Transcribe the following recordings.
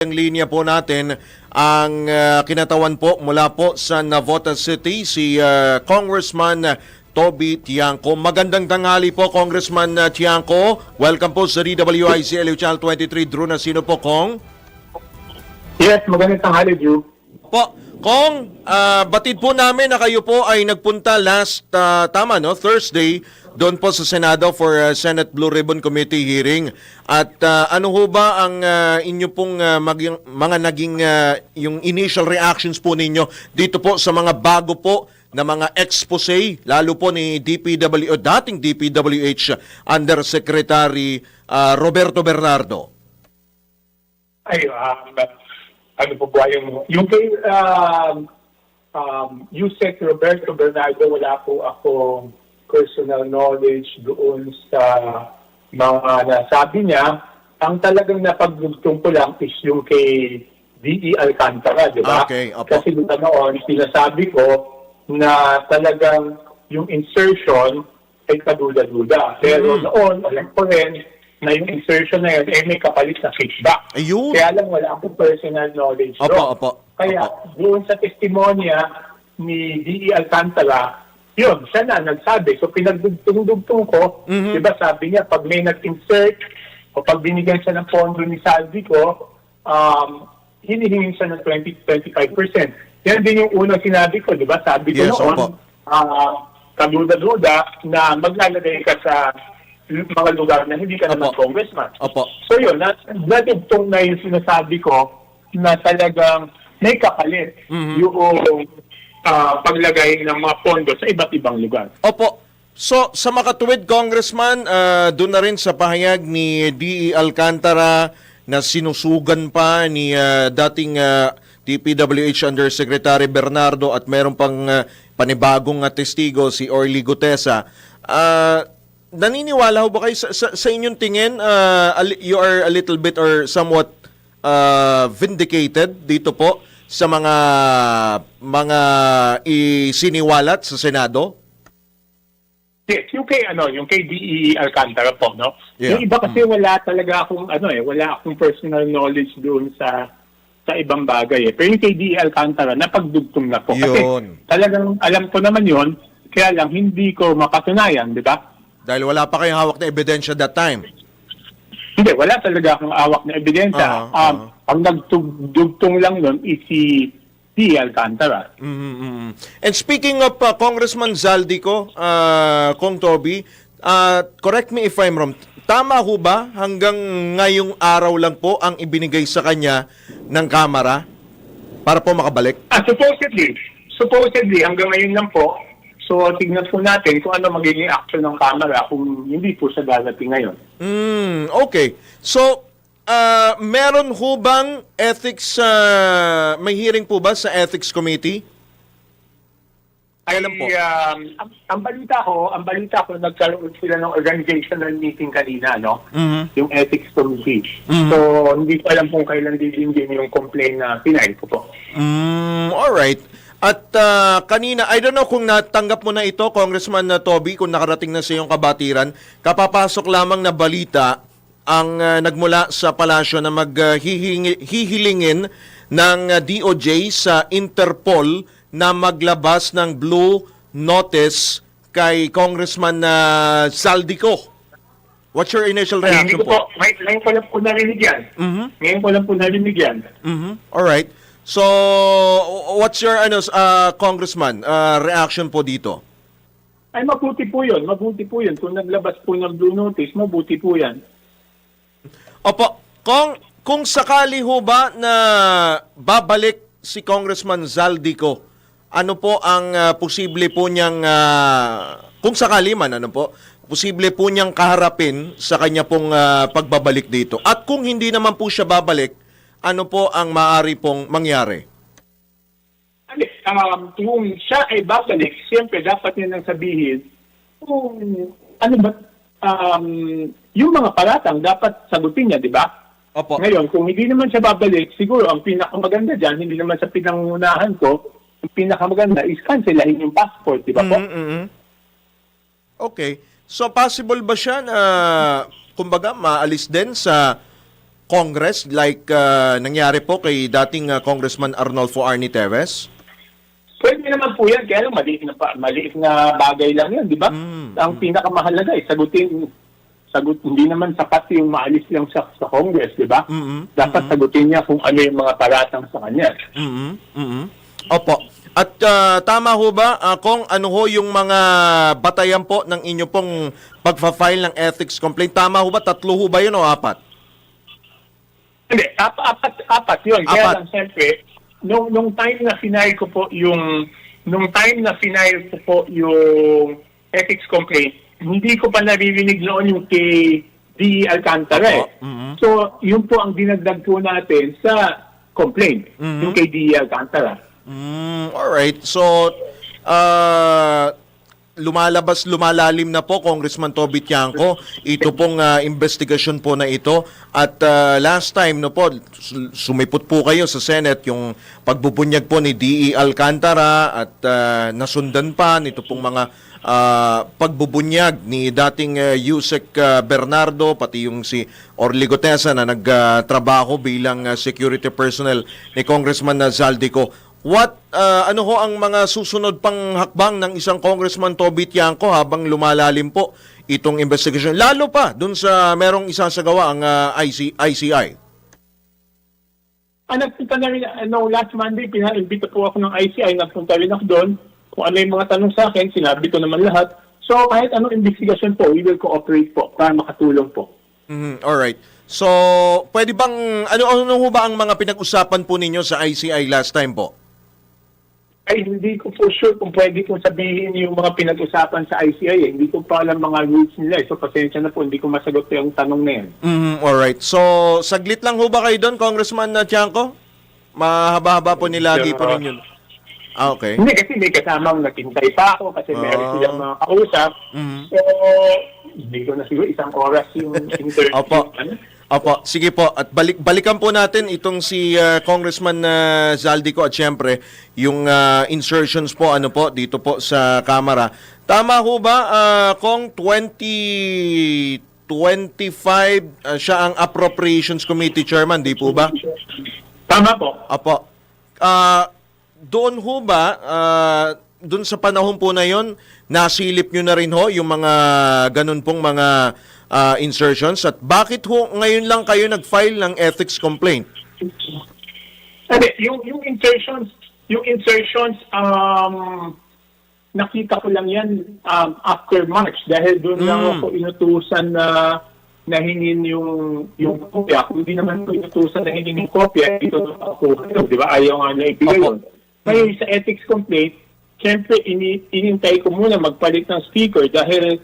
Ang linya po natin ang ah, kinatawan po mula po sa Navota City si ah, Congressman Toby Tiangco. Magandang tanghali po Congressman ah, Tiangco. Welcome po sa DWIC LU Channel 23. Drew na sino po Kong? Yes, magandang tanghali, Drew. Po, Kong, ah, batid po namin na kayo po ay nagpunta last ah, tama no, Thursday doon po sa Senado for ah, Senate Blue Ribbon Committee hearing. At ah, ano ho ba ang ah, inyo pong ah, maging- mga naging ah, yung initial reactions po ninyo dito po sa mga bago po na mga expose lalo po ni DPW o dating DPWH Undersecretary ah, Roberto Bernardo. Ay, um, ano po ba yung, yung kay um, um, Yusek Roberto Bernardo, wala po ako personal knowledge doon sa mga nasabi niya. Ang talagang napagdugtong ko lang is yung kay D.E. Alcantara, di ba? Okay, opo. Kasi doon noon, sinasabi ko na talagang yung insertion ay kaduda-duda. Pero Mm. noon, alam ko rin na yung insertion na yun, eh, may kapalit na kickback. Ayun. Kaya lang wala akong personal knowledge Opo, doon. opo, Kaya opo. doon sa testimonya ni D.E. Alcantara, yun, siya na nagsabi. So pinagdugtong-dugtong ko, Mhm. di ba sabi niya, pag may nag-insert o pag binigyan siya ng pondo ni Salvi ko, um, hinihingi siya ng 20-25%. Yan din yung unang sinabi ko, di ba? Sabi ko Yes, noon, opo. ah, kaduda-duda na maglalagay ka sa mga lugar na hindi ka naman Opo. congressman. Opo. So yun, na, nadugtong na yung sinasabi ko na talagang may kapalit Mhm. yung ah, paglagay ng mga pondo sa iba't ibang lugar. Opo. So, sa makatuwid, Congressman, ah, doon na rin sa pahayag ni D.E. Alcantara na sinusugan pa ni ah, dating ah, DPWH Undersecretary Bernardo at meron pang ah, panibagong ah, testigo si Orly Gutesa. Ah, naniniwala ho ba kayo sa, sa, sa inyong tingin li- you are a little bit or somewhat ah, vindicated dito po sa mga mga isiniwalat sa Senado? Yes, yung kay ano, yung kay DE Alcantara po, no? Yeah. Yung iba kasi wala talaga akong ano eh, wala akong personal knowledge doon sa sa ibang bagay eh. Pero yung kay DE Alcantara, napagdugtong na po. Yun. Kasi talagang alam ko naman yon kaya lang hindi ko mapatunayan, di ba? Dahil wala pa kayong hawak na ebidensya that time. Hindi, wala talaga akong awak na ebidensya. Ah, um, ah. Ang nagdugtong lang nun is si D. Alcantara. Mhm. And speaking of uh, Congressman Zaldico, uh, Kong Toby, uh, correct me if I'm wrong, tama ho ba hanggang ngayong araw lang po ang ibinigay sa kanya ng Kamara para po makabalik? Ah, supposedly, supposedly, hanggang ngayon lang po, so tignan po natin kung ano magiging action ng Kamara kung hindi po siya dadating ngayon. Hmm, okay. So, uh, meron ho bang ethics, uh, may hearing po ba sa Ethics Committee? Ay, Kailan po? um, ang, ang balita ko, ang balita ko, nagkaroon sila ng organizational meeting kanina, no? Mhm. Yung ethics committee. Mhm. So, hindi ko alam kung kailan din yung complaint na pinail ko po. Mm, all right. At ah, kanina, I don't know kung natanggap mo na ito, Congressman na Toby, kung nakarating na sa iyong kabatiran, kapapasok lamang na balita ang ah, nagmula sa palasyo na maghihilingin ng ah, DOJ sa Interpol na maglabas ng blue notice kay Congressman na Saldico. What's your initial Ay, hindi reaction ko po, po? may, ngayon ko lang po narinig yan. Mhm. Ngayon ko lang po narinig yan. Mhm. All right. So, what's your ano uh, congressman uh, reaction po dito? Ay, mabuti po yun. Mabuti po yun. Kung naglabas po ng blue notice, mabuti po yan. Opo, kung kung sakali ho ba na babalik si Congressman Zaldico, ano po ang uh, posible po niyang uh, kung sakali man ano po, posible po niyang kaharapin sa kanya pong uh, pagbabalik dito. At kung hindi naman po siya babalik, ano po ang maaari pong mangyari? Um, kung siya ay babalik, siyempre dapat niya nang sabihin kung ano ba, um, yung mga paratang dapat sagutin niya, di ba? Opo. Ngayon, kung hindi naman siya babalik, siguro ang pinakamaganda dyan, hindi naman sa pinangunahan ko, ang pinakamaganda is cancelahin yung passport, di ba po? Mhm, mhm. Okay. So possible ba siya na kumbaga maalis din sa Congress like ah, nangyari po kay dating ah, Congressman Arnolfo Arnie Teves? Pwede naman po yan, kaya lang maliit na, maliit na bagay lang yan, di ba? Ang pinakamahalaga ay sagutin, sagut, hindi naman sapat yung maalis lang sa, sa Congress, di ba? Mhm. Dapat sagutin niya kung ano yung mga paratang sa kanya. Mhm. Mhm. Opo. At ah, tama ho ba ah, kung ano ho yung mga batayan po ng inyo pong pagfa-file ng ethics complaint? Tama ho ba? Tatlo ho ba yun o apat? Hindi, ap- apat, apat yun. Kaya Apat. lang, siyempre, nung, nung time na final ko po yung, nung time na final ko po yung ethics complaint, hindi ko pa naririnig noon yung kay D. Alcantara. eh. Opo. Mhm. So, yun po ang dinagdag po natin sa complaint, Mhm. yung kay D. Alcantara. Mm, alright. So, ah, lumalabas, lumalalim na po, Congressman Toby Tiangco, ito pong ah, investigasyon po na ito. At ah, last time, no po, su- sumipot po kayo sa Senate yung pagbubunyag po ni D.E. Alcantara at ah, nasundan pa nito pong mga ah, pagbubunyag ni dating uh, Yusek ah, Bernardo, pati yung si Orly Gotesa na nagtrabaho bilang ah, security personnel ni Congressman Zaldico. What ah, ano ho ang mga susunod pang hakbang ng isang Congressman Toby Tiangco habang lumalalim po itong investigation lalo pa dun sa merong isasagawa ang ah, IC, ICI. Ah, nagpunta na rin, ano, last Monday, pina-invita po ako ng ICI, nagpunta rin ako doon. Kung ano yung mga tanong sa akin, sinabi ko naman lahat. So, kahit anong investigation po, we will cooperate po para makatulong po. Mhm, all right. So, pwede bang ano ano ba ang mga pinag-usapan po ninyo sa ICI last time po? Ay, hindi ko po sure kung pwede kong sabihin yung mga pinag-usapan sa ICI. Eh. Hindi ko pa alam mga rules nila. eh. So, pasensya na po, hindi ko masagot yung tanong na yan. Mhm, all right. So, saglit lang ho ba kayo doon, Congressman uh, Tiangco? Mahaba-haba po nilagi po Yeah. ninyo. Ah, okay. Hindi, kasi may kasamang nakintay pa ako kasi meron Ah. silang mga kausap. Mhm. So, hindi ko na siguro isang oras yung interview. Opo. Ano? Opo, sige po. At balik balikan po natin itong si uh, Congressman uh, Zaldico at syempre yung uh, insertions po ano po dito po sa Kamara. Tama ho ba uh, kung 2025 uh, siya ang Appropriations Committee Chairman, di po ba? Tama po. Apo. Ah, doon ho ba, ah, doon sa panahon po na yon, nasilip nyo na rin ho yung mga ganun pong mga ah, insertions? At bakit ho ngayon lang kayo nag-file ng ethics complaint? Hindi, yung, yung insertions, yung insertions, um, nakita ko lang yan um, after March dahil doon lang Mm. ako inutusan na nahingin yung yung kopya. Kung hindi naman ko inutusan na hingin yung kopya, ito na ako. Di ba? Ayaw nga na ibigay yun. Ngayon sa ethics complaint, syempre ini inintay ko muna magpalit ng speaker dahil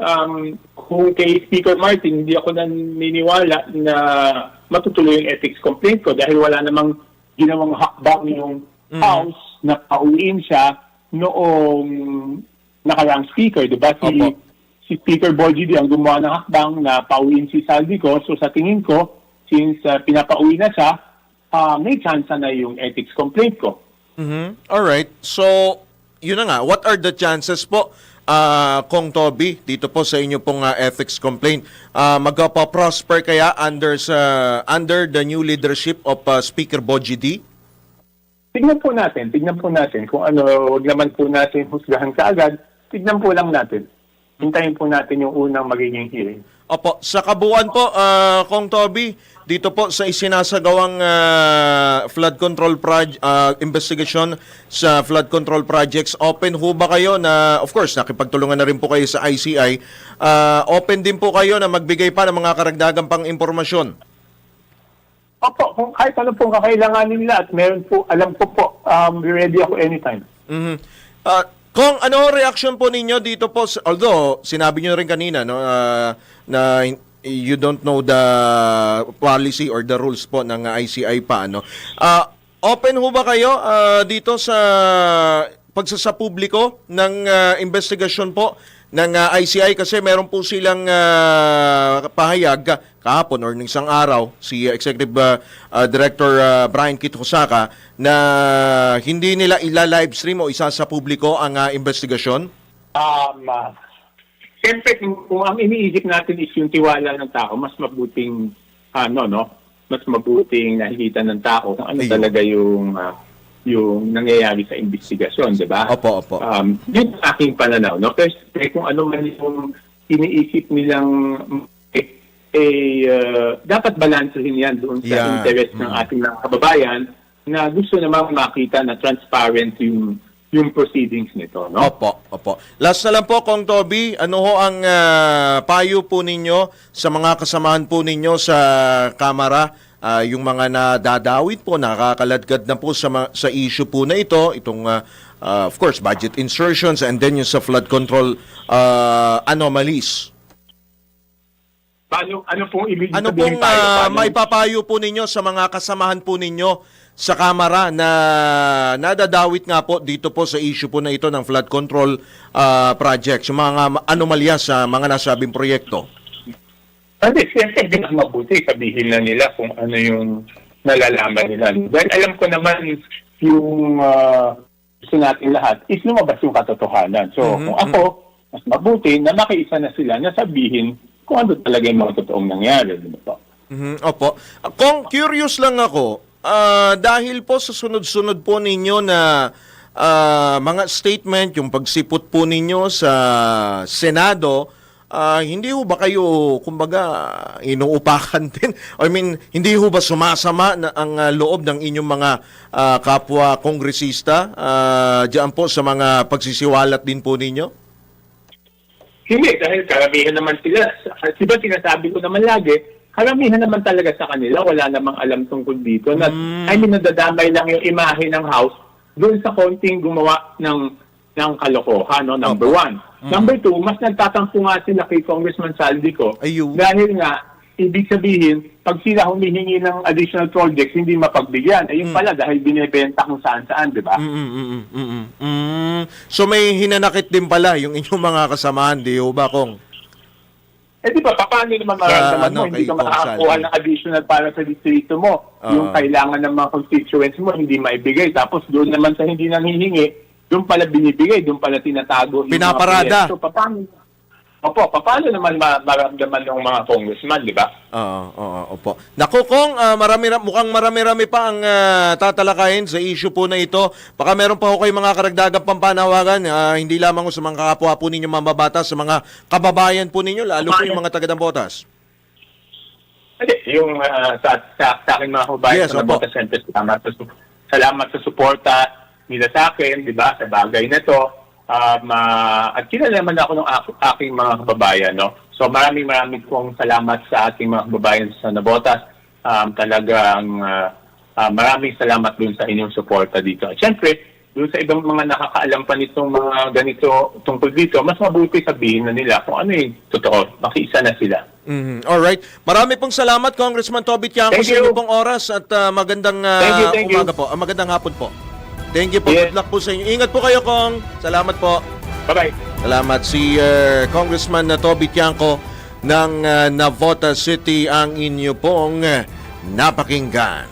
um, kung kay Speaker Martin, hindi ako naniniwala na matutuloy yung ethics complaint ko dahil wala namang ginawang hakbang yung House na pauwiin siya noong nakarang speaker, di ba? Si, Opo. si Speaker Bolgidi ang gumawa ng hakbang na pauwiin si Saldi ko. So sa tingin ko, since uh, pinapauwi na siya, ah, may chance na yung ethics complaint ko. Mhm. All right. So, yun na nga. What are the chances po, ah, Kong Toby, dito po sa inyo pong ah, ethics complaint? Uh, magpa-prosper kaya under sa under the new leadership of ah, Speaker Boji D? Tignan po natin, tignan po natin kung ano, wag naman po natin husgahan kaagad, tignan po lang natin. Hintayin po natin yung unang magiging hearing. Opo, sa kabuuan po, ah, Kong Toby, dito po sa isinasagawang ah, flood control proj- ah, investigation sa flood control projects, open ho ba kayo na, of course, nakipagtulungan na rin po kayo sa ICI, ah, open din po kayo na magbigay pa ng mga karagdagang pang impormasyon? Opo, kung kahit ano pong kakailanganin nila at meron po, alam ko po, um, ready ako anytime. Mhm. Ah, kung ano reaction po ninyo dito po, although sinabi nyo rin kanina no, ah, na you don't know the policy or the rules po ng ICI pa ano. Ah, open ho ba kayo ah, dito sa pagsasapubliko ng ah, investigasyon po ng ah, ICI kasi meron po silang ah, pahayag ah, kahapon or ng isang araw si Executive ah, ah, Director ah, Brian Kit Hosaka na hindi nila ila-livestream o isa sa publiko ang ah, investigasyon? Um, uh, Siyempre, kung, ang iniisip natin is yung tiwala ng tao, mas mabuting, ano, no? mas mabuting nakikita ng tao kung ano Ayun. talaga yung ah, yung nangyayari sa investigasyon, di ba? Opo, opo. Um, yun ang aking pananaw. No? Kasi kung ano man yung iniisip nilang eh, eh, uh, dapat balansehin yan doon sa Yeah. interest ng Mm. ating mga kababayan na gusto namang makita na transparent yung yung proceedings nito. No? Opo, opo. Last na lang po, Kong Toby, ano ho ang ah, payo po ninyo sa mga kasamahan po ninyo sa Kamara, ah, yung mga nadadawit po, nakakaladkad na po sa, sa issue po na ito, itong, ah, ah, of course, budget insertions and then yung sa flood control ah, anomalies. Paano, ano pong ibig Ano pong tayo? Paano- may papayo po ninyo sa mga kasamahan po ninyo sa Kamara na nadadawit nga po dito po sa issue po na ito ng flood control ah, projects, yung mga anomalya sa mga nasabing proyekto? Kasi siyempre, di mas mabuti sabihin na nila kung ano yung nalalaman nila. Dahil alam ko naman yung ah, gusto natin lahat is lumabas yung katotohanan. So, Mhm, kung ako, mas mabuti na makiisa na sila na sabihin kung ano talaga yung mga totoong nangyari. Di ba po? Mhm, Opo. Kung curious lang ako, ah, dahil po sa sunod-sunod po ninyo na ah, mga statement, yung pagsipot po ninyo sa Senado, ah, hindi ho ba kayo, kumbaga, inuupakan din? I mean, hindi ho ba sumasama na ang ah, loob ng inyong mga ah, kapwa kongresista ah, diyan po sa mga pagsisiwalat din po ninyo? Hindi, dahil karamihan naman sila. Di ba sinasabi ko naman lagi, karamihan naman talaga sa kanila, wala namang alam tungkol dito. Na, I mean, nadadamay lang yung imahe ng house doon sa konting gumawa ng ng kalokohan, no? number one. Number two, mas nagtatampo nga sila kay Congressman Saldico Ayun. dahil nga, ibig sabihin, pag sila humihingi ng additional projects, hindi mapagbigyan. Ayun pala, dahil binibenta kung saan-saan, di ba? Mm, mm, mm, mm, mm, mm. So may hinanakit din pala yung inyong mga kasamahan, di ba, Kong? Eh di ba, paano naman maramdaman ano, mo, hindi ka makakakuha ng additional para sa distrito mo. Oo. yung kailangan ng mga constituents mo, hindi maibigay. Tapos doon naman sa hindi nanghihingi, doon pala binibigay, doon pala tinatago yung Pinaparada. mga proyekto. Paano? Opo, paano naman ma- maramdaman ng mga congressman, di ba? Oo, oo, opo. Naku, Kong, ah, marami, mukhang marami-rami pa ang ah, tatalakayin sa issue po na ito. Baka meron pa ho kayo mga karagdagang pampanawagan, ah, hindi lamang ho sa mga kapwa po ninyo mamabata, sa mga kababayan po ninyo, lalo po yung mga taga-Dambotas. Hindi, yung ah, sa, sa, sa akin mga kababayan Yes, sa opo. Center, salamat sa, su- salamat sa suporta nila sa akin, di ba, sa bagay na to. Um, ah, at kilala naman ako ng ak- aking mga kababayan, no? So maraming maraming pong salamat sa ating mga kababayan sa Nabotas. Um, talagang ah, ah, maraming salamat dun sa inyong suporta dito. At syempre, dun sa ibang mga nakakaalam pa nitong mga ganito tungkol dito, mas mabuti sabihin na nila kung ano yung totoo. Makiisa na sila. Mhm. All right. Marami pong salamat Congressman Toby Tiangco sa you. inyong pong oras at ah, magandang ah, Thank you, thank you. umaga po. Ah, magandang hapon po. Thank you po. Yes. Good luck po sa inyo. Ingat po kayo, Kong. Salamat po. Bye-bye. Salamat si uh, Congressman na Toby Tiangco ng uh, Navota City ang inyo pong uh, napakinggan.